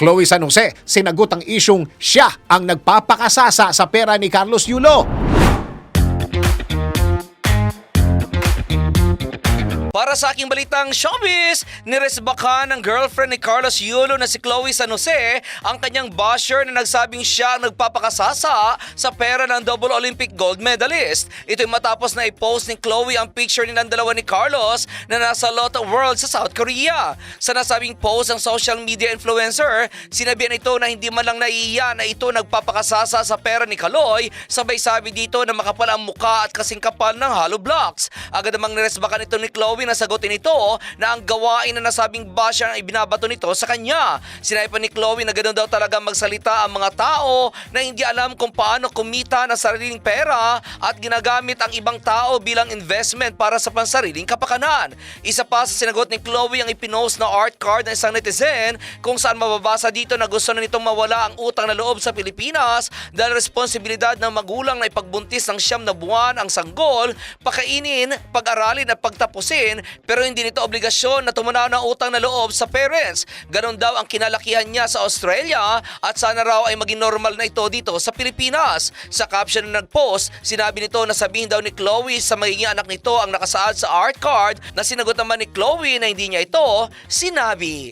Chloe San Jose sinagot ang isyong siya ang nagpapakasasa sa pera ni Carlos Yulo. Para sa aking balitang showbiz, niresbakan ng girlfriend ni Carlos Yulo na si Chloe San Jose ang kanyang basher na nagsabing siya ang nagpapakasasa sa pera ng double Olympic gold medalist. Ito'y matapos na i-post ni Chloe ang picture ni ng dalawa ni Carlos na nasa Lotto World sa South Korea. Sa nasabing post ng social media influencer, sinabihan ito na hindi man lang naiiya na ito nagpapakasasa sa pera ni Kaloy, sabay sabi dito na makapal ang muka at kasing kapal ng hollow blocks. Agad namang niresbakan ito ni Chloe na sagutin ito na ang gawain na nasabing basher ang ibinabato nito sa kanya. Sinabi pa ni Chloe na ganoon daw talaga magsalita ang mga tao na hindi alam kung paano kumita ng sariling pera at ginagamit ang ibang tao bilang investment para sa pansariling kapakanan. Isa pa sa sinagot ni Chloe ang ipinost na art card ng isang netizen kung saan mababasa dito na gusto na nitong mawala ang utang na loob sa Pilipinas dahil responsibilidad ng magulang na ipagbuntis ng siyam na buwan ang sanggol, pakainin, pag-aralin at pagtapusin pero hindi nito obligasyon na tumunaw ng utang na loob sa parents. Ganon daw ang kinalakihan niya sa Australia at sana raw ay maging normal na ito dito sa Pilipinas. Sa caption na nag-post, sinabi nito na sabihin daw ni Chloe sa magiging anak nito ang nakasaad sa art card na sinagot naman ni Chloe na hindi niya ito sinabi.